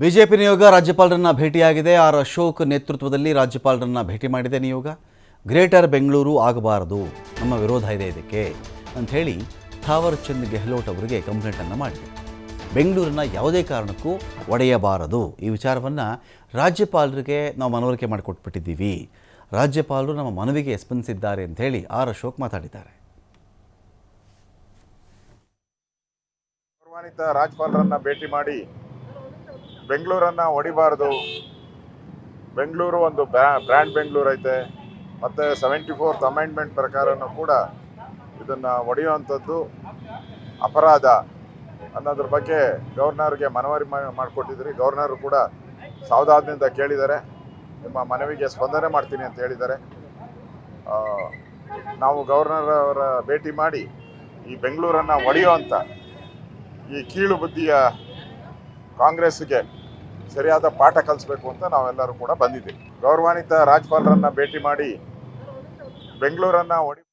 BJP ನಿಯೋಗ ರಾಜ್ಯಪಾಲರನ್ನ ಭೇಟಿಯಾಗಿದೆ. R Ashok ನೇತೃತ್ವದಲ್ಲಿ ರಾಜ್ಯಪಾಲರನ್ನ ಭೇಟಿ ಮಾಡಿದೆ ನಿಯೋಗ. ಗ್ರೇಟರ್ ಬೆಂಗಳೂರು ಆಗಬಾರದು. ನಮ್ಮ ವಿರೋಧ ಇದೆ ಇದಕ್ಕೆ ಅಂಥೇಳಿ ಥಾವರ್ ಚಂದ್ ಗೆಹ್ಲೋಟ್ ಅವರಿಗೆ ಕಂಪ್ಲೇಂಟನ್ನು ಮಾಡಿದೆ. ಬೆಂಗಳೂರನ್ನ ಯಾವುದೇ ಕಾರಣಕ್ಕೂ ಒಡೆಯಬಾರದು. ಈ ವಿಚಾರವನ್ನು ರಾಜ್ಯಪಾಲರಿಗೆ ನಾವು ಮನವರಿಕೆ ಮಾಡಿಕೊಟ್ಬಿಟ್ಟಿದ್ದೀವಿ. ರಾಜ್ಯಪಾಲರು ನಮ್ಮ ಮನವಿಗೆ ಸ್ಪಂದಿಸಿದ್ದಾರೆ ಅಂಥೇಳಿ ಆರ್ ಅಶೋಕ್ ಮಾತಾಡಿದ್ದಾರೆ. ರಾಜ್ಯಪಾಲರನ್ನ ಭೇಟಿ ಮಾಡಿ ಬೆಂಗಳೂರನ್ನ ಹೊಡಿಬಾರ್ದು. ಬೆಂಗಳೂರು ಒಂದು ಬ್ರ್ಯಾಂಡ್ ಬೆಂಗಳೂರು ಐತೆ. ಮತ್ತು ಸೆವೆಂಟಿ ಫೋರ್ತ್ ಅಮೆಂಡ್ಮೆಂಟ್ ಪ್ರಕಾರನೂ ಕೂಡ ಇದನ್ನು ಹೊಡೆಯುವಂಥದ್ದು ಅಪರಾಧ ಅನ್ನೋದ್ರ ಬಗ್ಗೆ ಗವರ್ನರ್ಗೆ ಮನವರಿ ಮಾಡಿಕೊಟ್ಟಿದ್ರಿ ಗವರ್ನರು ಕೂಡ ಸಾವಧಾನದಿಂದ ಕೇಳಿದ್ದಾರೆ. ನಿಮ್ಮ ಮನವಿಗೆ ಸ್ಪಂದನೆ ಮಾಡ್ತೀನಿ ಅಂತ ಹೇಳಿದ್ದಾರೆ. ನಾವು ಗವರ್ನರ್ ಅವರ ಭೇಟಿ ಮಾಡಿ ಈ ಬೆಂಗಳೂರನ್ನು ಒಡೆಯುವಂಥ ಈ ಕೀಳು ಬುದ್ಧಿಯ ಕಾಂಗ್ರೆಸ್ಗೆ ಸರಿಯಾದ ಪಾಠ ಕಲಿಸ್ಬೇಕು ಅಂತ ನಾವೆಲ್ಲರೂ ಕೂಡ ಬಂದಿದ್ದೀವಿ. ಗೌರವಾನ್ವಿತ ರಾಜ್ಯಪಾಲರನ್ನ ಭೇಟಿ ಮಾಡಿ ಬೆಂಗಳೂರನ್ನ